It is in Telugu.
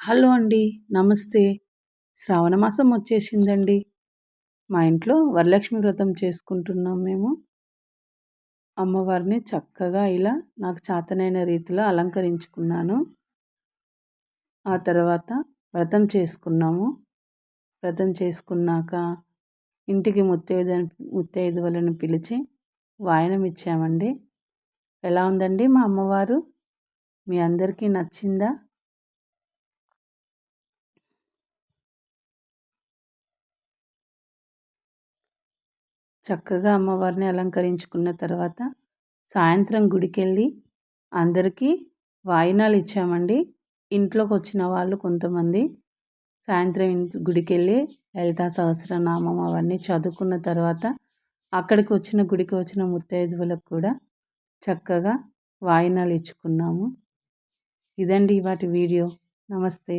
హలో అండి నమస్తే. శ్రావణ మాసం వచ్చేసిందండి. మా ఇంట్లో వరలక్ష్మి వ్రతం చేసుకుంటున్నాం మేము. అమ్మవారిని చక్కగా ఇలా నాకు చాతనైన రీతిలో అలంకరించుకున్నాను. ఆ తర్వాత వ్రతం చేసుకున్నాము. వ్రతం చేసుకున్నాక ఇంటికి ముత్తైదు ముత్తైదువులను పిలిచి వాయనం ఇచ్చామండి. ఎలా ఉందండి మా అమ్మవారు? మీ అందరికీ నచ్చిందా? చక్కగా అమ్మవారిని అలంకరించుకున్న తర్వాత సాయంత్రం గుడికెళ్ళి అందరికీ వాయినాలు ఇచ్చామండి. ఇంట్లోకి వచ్చిన వాళ్ళు కొంతమంది సాయంత్రం గుడికెళ్ళి లలితా సహస్రనామం అవన్నీ చదువుకున్న తర్వాత అక్కడికి వచ్చిన గుడికి వచ్చిన ముత్తైదువులకు కూడా చక్కగా వాయినాలు ఇచ్చుకున్నాము. ఇదండి వాటి వీడియో. నమస్తే.